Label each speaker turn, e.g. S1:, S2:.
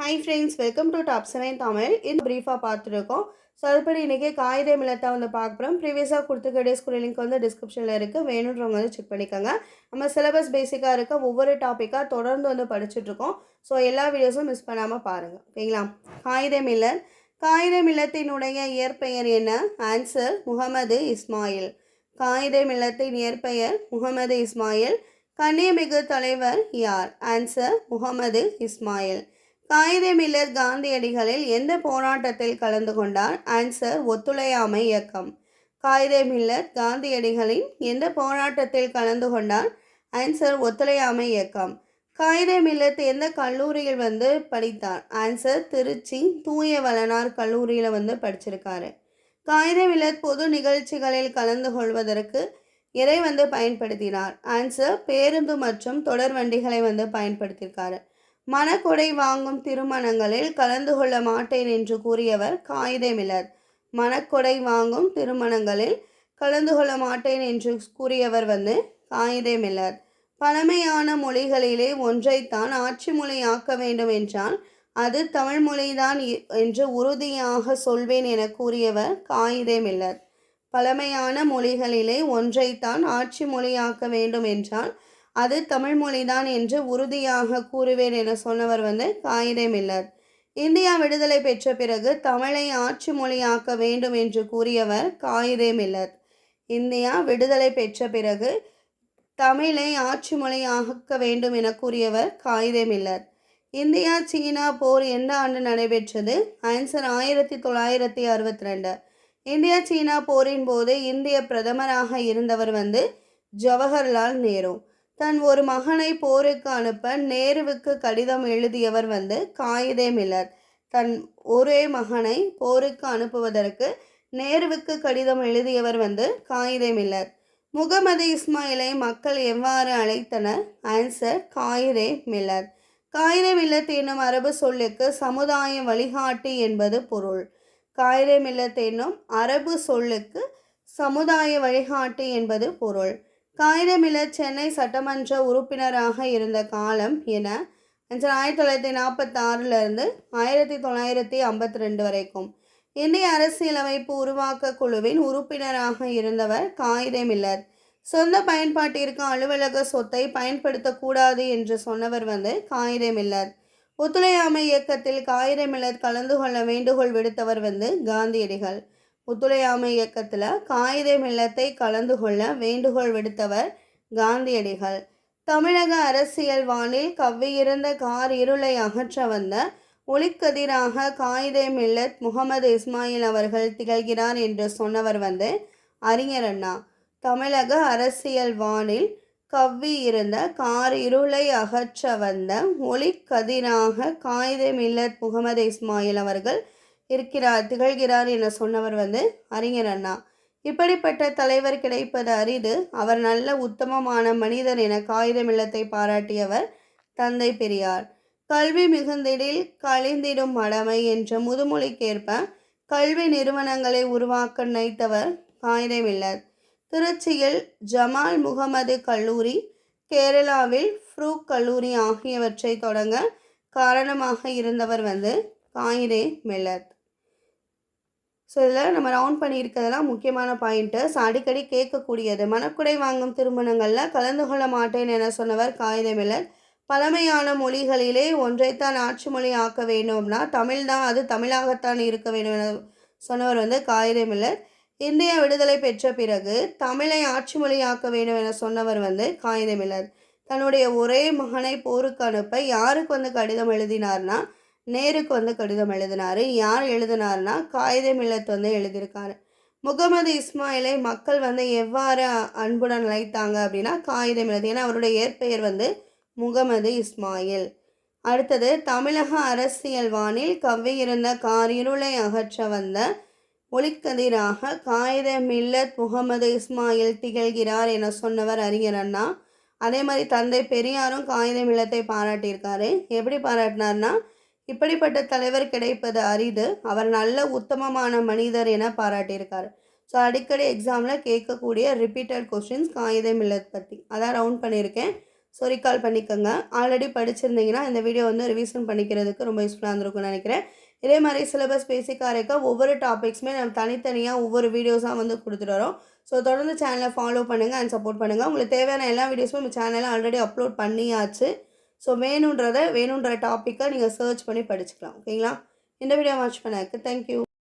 S1: Hi friends welcome to top seven Tamil இன்னும் ப்ரீஃபாக பார்த்துருக்கோம். ஸோ அதுபடி இன்றைக்கி காகித மிளத்தை வந்து பார்க்குறோம் ப்ரீவியஸாக கொடுத்துருக்க டேஸ்குரிய லிங்க் வந்து டிஸ்கிரிப்ஷனில் இருக்குது வேணுன்றவங்க வந்து செக் பண்ணிக்கோங்க. நம்ம சிலபஸ் பேசிக்காக இருக்க ஒவ்வொரு டாப்பிக்காக தொடர்ந்து வந்து படிச்சுட்ருக்கோம் ஸோ எல்லா வீடியோஸும் மிஸ் பண்ணாமல் பாருங்கள் ஓகேங்களா? காகித மில்லர் காகித மில்லத்தினுடைய இயற்பெயர் என்ன? ஆன்சர் முகமது இஸ்மாயில். காகித மில்லத்தின் இயற்பெயர் முகமது இஸ்மாயில். கன்னியமிகு தலைவர் யார்? ஆன்சர் முகமது இஸ்மாயில். காயிதே மில்லர் காந்தியடிகளில் எந்த போராட்டத்தில் கலந்து கொண்டார்? ஆன்சர் ஒத்துழையாமை இயக்கம். காகித மில்லர் காந்தியடிகளின் எந்த போராட்டத்தில் கலந்து கொண்டார்? ஆன்சர் ஒத்துழையாமை இயக்கம். காகித மில்லத் எந்த கல்லூரியில் வந்து படித்தார்? ஆன்சர் திருச்சி தூய வளனார் கல்லூரியில் வந்து படிச்சிருக்காரு. காகித மில்லத் பொது நிகழ்ச்சிகளில் கலந்து கொள்வதற்கு எதை வந்து பயன்படுத்தினார். ஆன்சர் பேருந்து மற்றும் தொடர் வண்டிகளை வந்து பயன்படுத்தியிருக்காரு மனக்கொடை வாங்கும் திருமணங்களில் கலந்து கொள்ள மாட்டேன் என்று கூறியவர் காகித மில்லர். மனக்கொடை வாங்கும் திருமணங்களில் கலந்து கொள்ள மாட்டேன் என்று கூறியவர் வந்து காகித மில்லர். பழமையான மொழிகளிலே ஒன்றைத்தான் ஆட்சி மொழியாக்க வேண்டும் என்றால் அது தமிழ் மொழிதான் இ- என்று உறுதியாக சொல்வேன் என கூறியவர் காகித மில்லர். பழமையான மொழிகளிலே ஒன்றைத்தான் ஆட்சி மொழியாக்க வேண்டும் என்றால் அது தமிழ் மொழிதான் என்று உறுதியாக கூறுவேன் என சொன்னவர் வந்து காயிதே மில்லர் இந்தியா விடுதலை பெற்ற பிறகு தமிழை ஆட்சி மொழியாக்க வேண்டும் என்று கூறியவர் காயிதே மில்லர் இந்தியா விடுதலை பெற்ற பிறகு தமிழை ஆட்சி மொழியாக்க வேண்டும் என கூறியவர் காயிதே மில்லர் இந்தியா சீனா போர் எந்த ஆண்டு நடைபெற்றது? ஆன்சர் ஆயிரத்தி தொள்ளாயிரத்தி அறுபத்தி ரெண்டு இந்தியா சீனா போரின் போது இந்திய பிரதமராக இருந்தவர் வந்து ஜவஹர்லால் நேரு. தன் ஒரு மகனை போருக்கு அனுப்ப நேருவுக்கு கடிதம் எழுதியவர் வந்து காயிதே மில்லர். தன் ஒரே மகனை போருக்கு அனுப்புவதற்கு நேருவுக்கு கடிதம் எழுதியவர் வந்து காயிதே மில்லர். முகமது இஸ்மாயிலை மக்கள் எவ்வாறு அழைத்தனர்? Answer காயிரே Miller. காயிரே மில்லத் என்னும் அரபு சொல்லுக்கு சமுதாய வழிகாட்டி என்பது பொருள். காயிரே மில்லத் என்னும் அரபு சொல்லுக்கு சமுதாய வழிகாட்டி என்பது பொருள். காயிரே சென்னை சட்டமன்ற உறுப்பினராக இருந்த காலம் என ஆயிரத்தி தொள்ளாயிரத்தி நாற்பத்தாறுலேருந்து ஆயிரத்தி தொள்ளாயிரத்தி ஐம்பத்தி ரெண்டு வரைக்கும். இந்திய அரசியலமைப்பு உருவாக்க குழுவின் உறுப்பினராக இருந்தவர் காகித மில்லர் சொந்த பயன்பாட்டிற்கு அலுவலக சொத்தை பயன்படுத்தக்கூடாது என்று சொன்னவர் வந்து காகித மில்லர் ஒத்துழையாமை இயக்கத்தில் காகித மில்லர் கலந்து கொள்ள வேண்டுகோள் விடுத்தவர் வந்து காந்தியடிகள். ஒத்துழையாமை இயக்கத்தில் காகித மில்லத்தை கலந்து கொள்ள வேண்டுகோள் விடுத்தவர் காந்தியடிகள். தமிழக அரசியல் வானில் கவ்வியிருந்த கார் இருளை அகற்ற வந்த ஒளிக்கதிராக காயிதே மில்லத் முகமது இஸ்மாயில் அவர்கள் திகழ்கிறார் என்று சொன்னவர் வந்து அறிஞர் அண்ணா. தமிழக அரசியல் வானில் கவ்வி இருந்த கார் இருளை அகற்ற வந்த ஒளிக்கதிராக காயிதே மில்லத் முகமது இஸ்மாயில் அவர்கள் இருக்கிறார் திகழ்கிறார் என சொன்னவர் வந்து அறிஞர் அண்ணா. இப்படிப்பட்ட தலைவர் கிடைப்பது அரிது. அவர் நல்ல உத்தமமான மனிதர் என காகிதம் இல்லத்தை பாராட்டியவர் தந்தை பெரியார். கல்வி மிகுந்திடில் கழிந்திடும் மடமை என்ற முதுமொழிக்கேற்ப கல்வி நிறுவனங்களை உருவாக்க நினைத்தவர் காகிதம் இல்லர் திருச்சியில் ஜமால் முகமது கல்லூரி கேரளாவில் ஃப்ரூக் கல்லூரி ஆகியவற்றை தொடங்க காரணமாக இருந்தவர் வந்து காயிரே மில்லத் ஸோ இதில் நம்ம ரவுண்ட் பண்ணியிருக்கிறதெல்லாம் முக்கியமான பாயிண்ட்டு ஸோ அடிக்கடி கேட்கக்கூடியது மனக்குடை வாங்கும் திருமணங்களில் கலந்து கொள்ள மாட்டேன் என சொன்னவர் காகிதமில்லர் பழமையான மொழிகளிலே ஒன்றைத்தான் ஆட்சி மொழி ஆக்க வேண்டும்னா தமிழ் தான் அது தமிழாகத்தான் இருக்க வேண்டும் என சொன்னவர் வந்து காகிதமில்லர் இந்திய விடுதலை பெற்ற பிறகு தமிழை ஆட்சி மொழியாக்க வேண்டும் என சொன்னவர் வந்து காகிதமில்லர் தன்னுடைய ஒரே மகனை போருக்கு அனுப்ப யாருக்கு வந்து கடிதம் எழுதினார்னா நேருக்கு வந்து கடிதம் எழுதினார். யார் எழுதினார்னா காகிதம் மில்லத் வந்து எழுதியிருக்காரு. முகமது இஸ்மாயிலை மக்கள் வந்து எவ்வாறு அன்புடன் அழைத்தாங்க அப்படின்னா காகிதம் மில்லத் ஏன்னா அவருடைய இயற்பெயர் வந்து முகமது இஸ்மாயில். அடுத்தது தமிழக அரசியல் வானில் கவ்வியிருந்த காரிருளை அகற்ற வந்த ஒளிக்கதிராக காகித மில்லத் முகமது இஸ்மாயில் திகழ்கிறார் என சொன்னவர் அறிஞர் அண்ணா. அதே மாதிரி தந்தை பெரியாரும் காகித மில்லத்தை பாராட்டியிருக்காரு. எப்படி பாராட்டினார்னா இப்படிப்பட்ட தலைவர் கிடைப்பது அரிது. அவர் நல்ல உத்தமமான மனிதர் என பாராட்டியிருக்கார். ஸோ அடிக்கடி எக்ஸாமில் கேட்கக்கூடிய ரிப்பீட்டட் கொஸ்டின்ஸ் காகித மில்லத் பற்றி அதான் ரவுண்ட் பண்ணியிருக்கேன். ஸோ ரிகால் பண்ணிக்கோங்க. ஆல்ரெடி படிச்சிருந்தீங்கன்னா இந்த வீடியோ வந்து ரிவிஷன் பண்ணிக்கிறதுக்கு ரொம்ப யூஸ்ஃபுல்லாக இருந்திருக்கும்னு நினைக்கிறேன். இதே மாதிரி சிலபஸ் பேசிக்காக இருக்க ஒவ்வொரு டாபிக்ஸுமே நம்ம தனித்தனியாக ஒவ்வொரு வீடியோஸாக வந்து கொடுத்துட்டு வரோம். ஸோ தொடர்ந்து சேனலை ஃபாலோ பண்ணுங்கள் அண்ட் சப்போர்ட் பண்ணுங்கள் உங்களுக்கு தேவையான எல்லா வீடியோஸுமே நம்ம சேனலில் ஆல்ரெடி அப்லோட் பண்ணியாச்சு. ஸோ வேணுன்றதை வேணுன்ற டாப்பிக்கை நீங்கள் சர்ச் பண்ணி படிச்சுக்கலாம். ஓகேங்களா? இந்த வீடியோ வாட்ச் பண்ணதுக்கு தேங்க்யூ